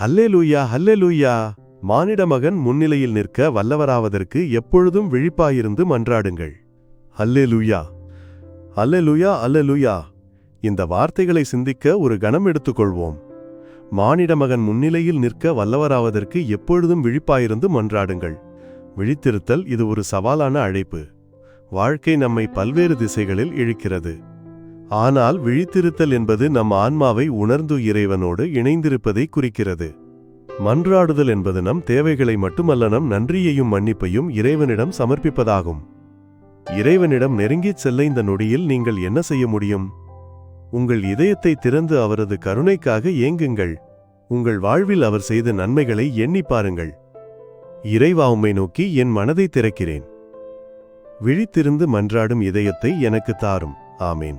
ஹல்லே லூயா ஹல்லே லூயா மானிட மகன் முன்னிலையில் நிற்க வல்லவராவதற்கு எப்பொழுதும் விழிப்பாயிருந்து மன்றாடுங்கள். ஹல்லே லூயா அல்லே லூயா அல்லே லூயா இந்த வார்த்தைகளை சிந்திக்க ஒரு கணம் எடுத்துக்கொள்வோம். மானிட மகன் முன்னிலையில் நிற்க வல்லவராவதற்கு எப்பொழுதும் விழிப்பாயிருந்து மன்றாடுங்கள். விழித்திருத்தல் இது ஒரு சவாலான அழைப்பு. வாழ்க்கை நம்மை பல்வேறு திசைகளில் இழுக்கிறது. ஆனால் விழித்திருத்தல் என்பது நம் ஆன்மாவை உணர்ந்து இறைவனோடு இணைந்திருப்பதை குறிக்கிறது. மன்றாடுதல் என்பது நம் தேவைகளை மட்டுமல்ல நம் நன்றியையும் மன்னிப்பையும் இறைவனிடம் சமர்ப்பிப்பதாகும். இறைவனிடம் நெருங்கிச் செல்ல இந்த நொடியில் நீங்கள் என்ன செய்ய முடியும்? உங்கள் இதயத்தை திறந்து அவரது கருணைக்காக ஏங்குங்கள். உங்கள் வாழ்வில் அவர் செய்த நன்மைகளை எண்ணிப் பாருங்கள். இறைவா உம்மை நோக்கி என் மனதை திறக்கிறேன். விழித்திருந்து மன்றாடும் இதயத்தை எனக்கு தாரும். ஆமேன்.